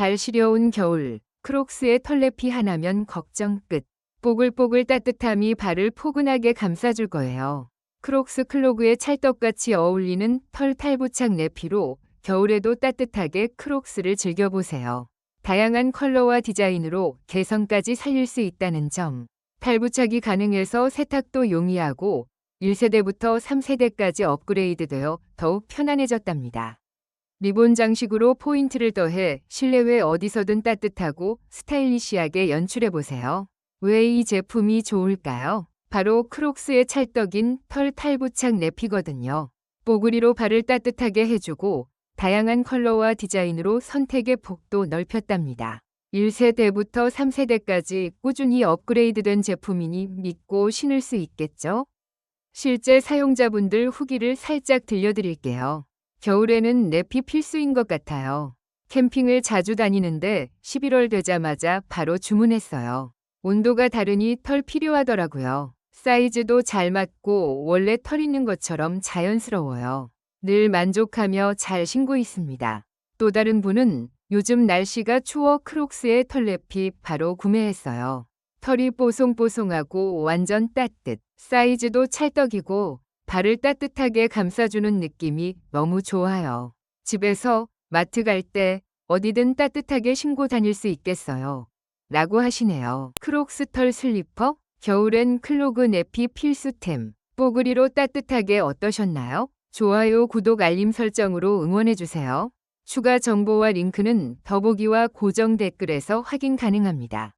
발 시려운 겨울, 크록스의 털레피 하나면 걱정 끝. 뽀글뽀글 따뜻함이 발을 포근하게 감싸줄 거예요. 크록스 클로그의 찰떡같이 어울리는 털 탈부착 내피로 겨울에도 따뜻하게 크록스를 즐겨보세요. 다양한 컬러와 디자인으로 개성까지 살릴 수 있다는 점. 탈부착이 가능해서 세탁도 용이하고 1세대부터 3세대까지 업그레이드되어 더욱 편안해졌답니다. 리본 장식으로 포인트를 더해 실내외 어디서든 따뜻하고 스타일리시하게 연출해보세요. 왜 이 제품이 좋을까요? 바로 크록스의 찰떡인 털 탈부착 내피거든요. 뽀글이로 발을 따뜻하게 해주고 다양한 컬러와 디자인으로 선택의 폭도 넓혔답니다. 1세대부터 3세대까지 꾸준히 업그레이드된 제품이니 믿고 신을 수 있겠죠? 실제 사용자분들 후기를 살짝 들려드릴게요. 겨울에는 내피 필수인 것 같아요. 캠핑을 자주 다니는데 11월 되자마자 바로 주문했어요. 온도가 다르니 털 필요하더라고요. 사이즈도 잘 맞고 원래 털 있는 것처럼 자연스러워요. 늘 만족하며 잘 신고 있습니다. 또 다른 분은 요즘 날씨가 추워 크록스의 털레피 바로 구매했어요. 털이 뽀송뽀송하고 완전 따뜻, 사이즈도 찰떡이고 발을 따뜻하게 감싸주는 느낌이 너무 좋아요. 집에서 마트 갈 때 어디든 따뜻하게 신고 다닐 수 있겠어요. 라고 하시네요. 크록스 털 슬리퍼? 겨울엔 클로그 네피 필수템. 뽀글이로 따뜻하게 어떠셨나요? 좋아요, 구독, 알림 설정으로 응원해주세요. 추가 정보와 링크는 더보기와 고정 댓글에서 확인 가능합니다.